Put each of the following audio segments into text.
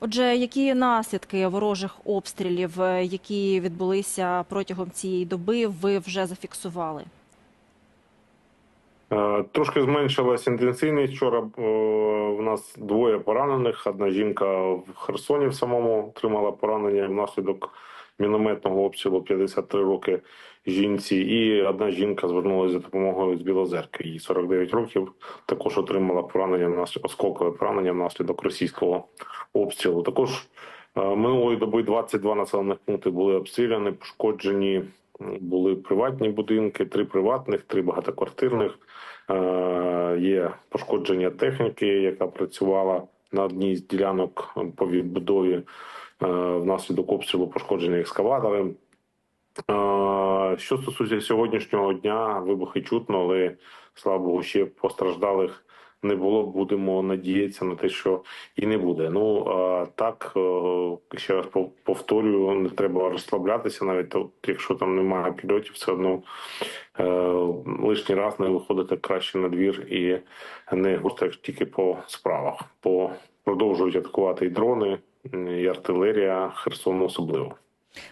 Отже, які наслідки ворожих обстрілів, е, які відбулися протягом цієї доби, ви вже зафіксували? Е, Трошки зменшилась інтенсивність. Вчора е, в нас двоє поранених. Одна жінка в Херсоні в самому отримала поранення внаслідок мінометного обстрілу 53 роки жінці. І одна жінка звернулася за допомогою з Білозерки. Їй 49 років. Також отримала поранення осколкове поранення внаслідок російського обстрілу. Також е, минулої доби 22 населених пункти були обстріляні, пошкоджені. Були приватні будинки, три приватних, три багатоквартирних. Е, Є пошкодження техніки, яка працювала на одній з ділянок по відбудові е, внаслідок обстрілу пошкоджені екскаватори. Е, Що стосується сьогоднішнього дня, вибухи чутно, але слава Богу, ще постраждалих не було. Будемо надіятися на те, що і не буде. Ну а так е, ще раз пов- повторюю, не треба розслаблятися, навіть якщо там немає пільотів, все одно е, лишній раз не виходити краще на двір і не гурти тільки по справах. По продовжують атакувати і дрони, і артилерія Херсону особливо.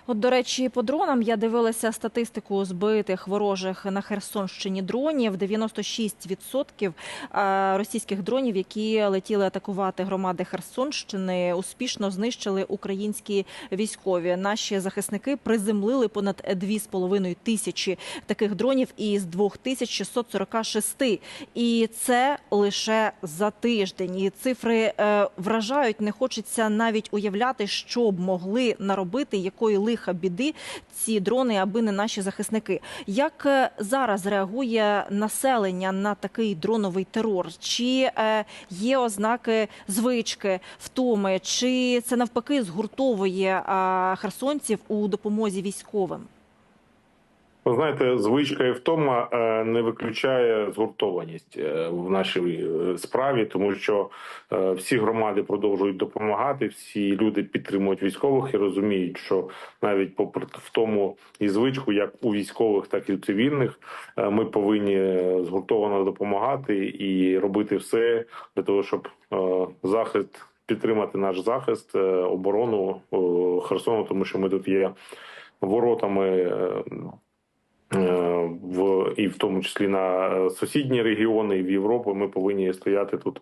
От, до речі, по дронам я дивилася статистику збитих ворожих на Херсонщині дронів. 96% е, російських дронів, які летіли атакувати громади Херсонщини, успішно знищили українські військові. Наші захисники приземлили понад 2,5 тисячі таких дронів із 2646. І це лише за тиждень. І цифри е, вражають. Не хочеться навіть уявляти, що б могли наробити, якої лиха біди ці дрони, аби не наші захисники. Як е, зараз реагує населення на такий дроновий терор? Чи е, є ознаки звички, втоми, чи це навпаки згуртовує херсонців у допомозі військовим? Ви знаєте, звичка і втома е, не виключає згуртованість е, в нашій е, справі, тому що всі громади продовжують допомагати, всі люди підтримують військових і розуміють, що навіть попри втому і звичку, як у військових, так і у цивільних, ми повинні згуртовано допомагати і робити все для того, щоб захист підтримати наш захист, оборону Херсону, тому що ми тут є воротами. Е, в і в тому числі на е, сусідні регіони і в Європу ми повинні стояти тут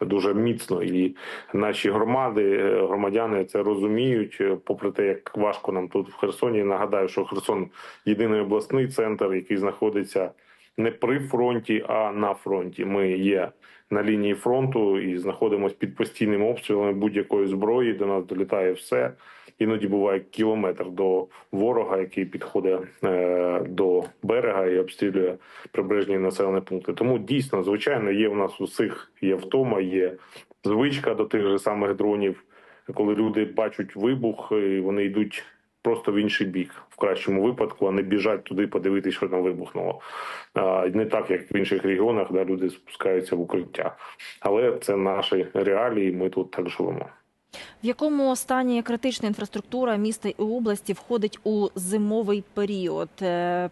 дуже міцно. І наші громади, е, громадяни це розуміють. Попри те, як важко нам тут в Херсоні. Нагадаю, що Херсон єдиний обласний центр, який знаходиться не при фронті, а на фронті. Ми є на лінії фронту і знаходимося під постійним обстрілами будь-якої зброї. До нас долітає все. Іноді буває кілометр до ворога, який підходить е, до берега і обстрілює прибережні населені пункти. Тому дійсно, звичайно, є в нас усіх є втома, є звичка до тих же самих дронів, коли люди бачать вибух, і вони йдуть просто в інший бік, в кращому випадку, а не біжать туди подивитися, що там вибухнуло. А, Не так, як в інших регіонах, де люди спускаються в укриття. Але це наші реалії. Ми тут так живемо. В якому стані критична інфраструктура міста і області входить у зимовий період? Е,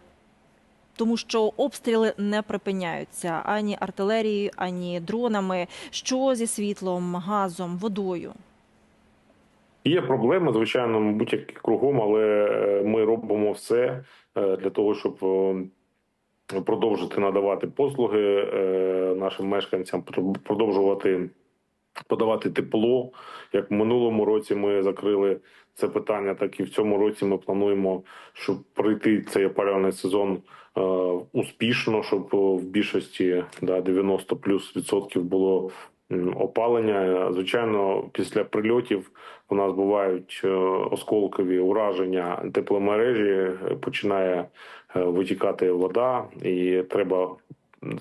Тому що обстріли не припиняються ані артилерією, ані дронами. Що зі світлом, газом, водою? Є проблеми, звичайно, мабуть, як кругом, але е, ми робимо все е, для того, щоб продовжити надавати послуги нашим мешканцям, продовжувати подавати тепло. Як в минулому році ми закрили це питання, так і в цьому році ми плануємо, щоб пройти цей опалювальний сезон е, успішно, щоб в більшості да, 90 плюс відсотків було опалення. Звичайно, після прильотів у нас бувають е, осколкові ураження тепломережі, починає е, витікати вода, і треба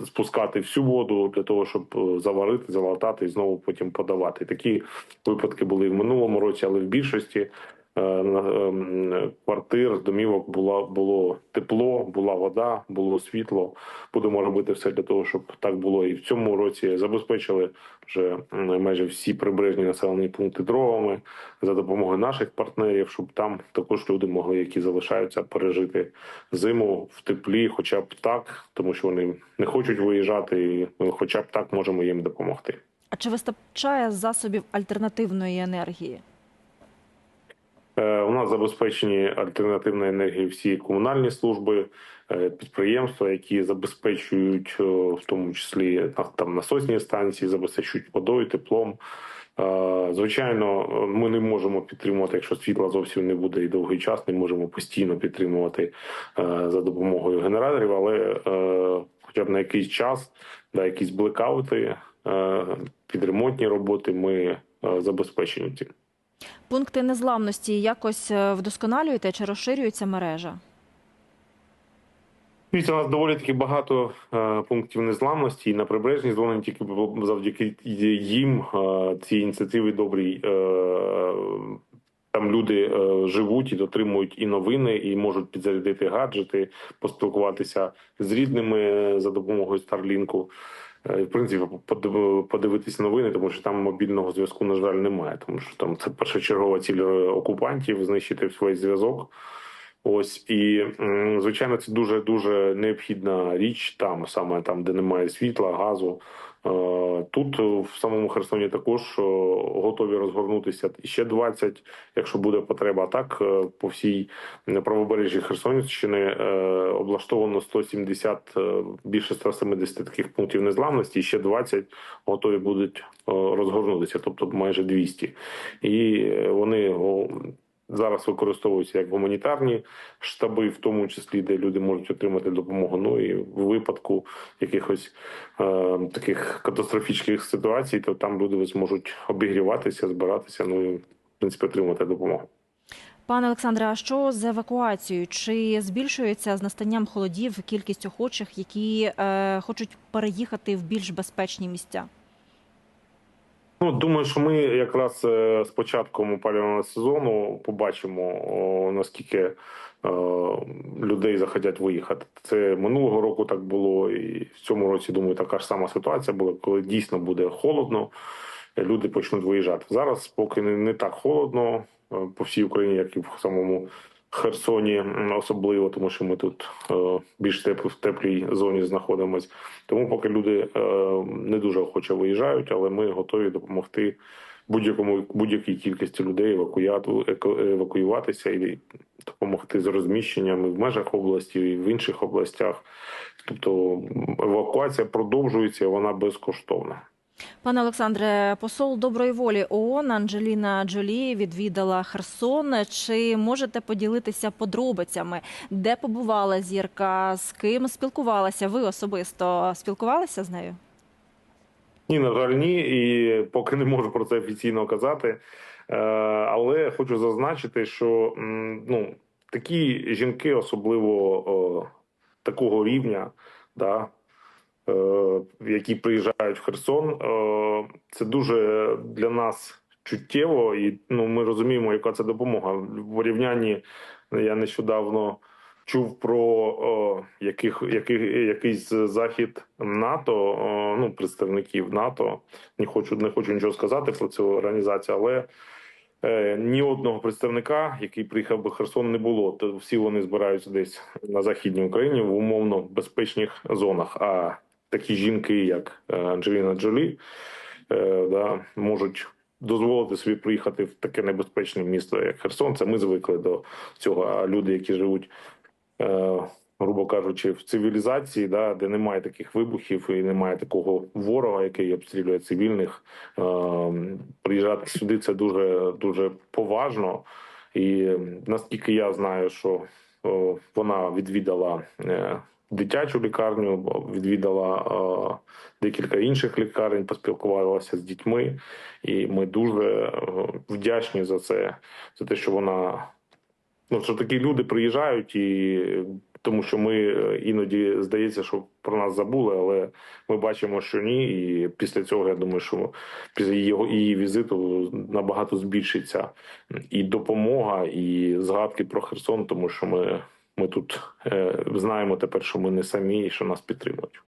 спускати всю воду для того, щоб е, заварити, залатати і знову потім подавати. Такі випадки були в минулому році, але в більшості квартир, домівок було, було тепло, була вода, було світло. Будемо робити все для того, щоб так було і в цьому році. Забезпечили вже майже всі прибережні населені пункти дровами за допомогою наших партнерів, щоб там також люди могли, які залишаються, пережити зиму в теплі, хоча б так, тому що вони не хочуть виїжджати, і ми хоча б так можемо їм допомогти. А чи вистачає засобів альтернативної енергії? Е, У нас забезпечені альтернативною енергією всі комунальні служби, е, підприємства, які забезпечують, в тому числі там насосні станції, забезпечують водою, теплом. Е, Звичайно, ми не можемо підтримувати, якщо світла зовсім не буде і довгий час, не можемо постійно підтримувати за допомогою генераторів, але хоча б на якийсь час, да, якісь блекаути, підремонтні роботи ми забезпечені. Пункти незламності якось е, вдосконалюєте чи розширюється мережа? Дивіться, у нас доволі таки багато е, пунктів незламності і на прибережній зоні тільки завдяки їм е, ці ініціативи добрі. Е, там люди е, живуть і дотримують і новини, і можуть підзарядити гаджети, поспілкуватися з рідними за допомогою Старлінку. Е, В принципі, подивитись новини, тому що там мобільного зв'язку, на жаль, немає. Тому що там це першочергова ціль е, окупантів знищити весь зв'язок. Ось і звичайно, це дуже дуже необхідна річ там, саме там, де немає світла, газу. Е, Тут е, в самому Херсоні також е, готові розгорнутися ще 20, якщо буде потреба. Так по всій правобережжі Херсонщини облаштовано 170, е, більше 170 таких пунктів незламності. Ще 20 готові будуть розгорнутися, тобто майже 200. І вони зараз використовуються як гуманітарні штаби, в тому числі, де люди можуть отримати допомогу. Ну і в випадку якихось е, таких катастрофічних ситуацій, то там люди зможуть обігріватися, збиратися, ну і в принципі отримати допомогу. Пане Олександре, а що з евакуацією? Чи збільшується з настанням холодів кількість охочих, які е, хочуть переїхати в більш безпечні місця? Ну, думаю, що ми якраз е, з початком опалювального сезону побачимо наскільки е, людей захотять виїхати. Це минулого року так було, і в цьому році думаю, така ж сама ситуація була, коли дійсно буде холодно, люди почнуть виїжджати. Зараз поки не, так холодно е, по всій Україні, як і в самому Херсоні, особливо, тому що ми тут е, більш в теплій зоні знаходимось. Тому поки люди е, не дуже охоче виїжджають, але ми готові допомогти будь-якому будь-якій кількості людей евакуяту евакуюватися і допомогти з розміщенням і в межах області, і в інших областях. Тобто евакуація продовжується, вона безкоштовна. Пане Олександре, посол доброї волі ООН Анджеліна Джолі відвідала Херсон. Чи можете поділитися подробицями, де побувала зірка, з ким спілкувалася? Ви особисто спілкувалися з нею? Ні, на жаль, ні, і поки не можу про це офіційно казати. Е, Але хочу зазначити, що ну, такі жінки, особливо такого рівня, да, які приїжджають в Херсон, е, це дуже для нас чуттєво, і ну, ми розуміємо, яка це допомога. В порівнянні я нещодавно чув про яких, яких, якийсь захід НАТО, ну представників НАТО. Не хочу не хочу нічого сказати про цю організацію, але е, ні одного представника, який приїхав би Херсон, не було. То всі вони збираються десь на західній Україні в умовно безпечних зонах. А такі жінки, як е, Анджеліна Джолі, е, да, можуть. Дозволити собі приїхати в таке небезпечне місто, як Херсон. Це ми звикли до цього. А люди, які живуть е, грубо кажучи, в цивілізації, да, де немає таких вибухів і немає такого ворога, який обстрілює цивільних. Е, приїжджати сюди це дуже дуже поважно. І наскільки я знаю, що о, вона відвідала е, дитячу лікарню, відвідала е, декілька інших лікарень, поспілкувалася з дітьми, і ми дуже е, вдячні за це, за те, що вона Ну, що такі люди приїжджають, і тому що ми е, іноді здається, що про нас забули, але ми бачимо, що ні. І після цього я думаю, що після його її візиту набагато збільшиться і допомога, і згадки про Херсон, тому що ми, ми тут е, знаємо тепер, що ми не самі і що нас підтримують.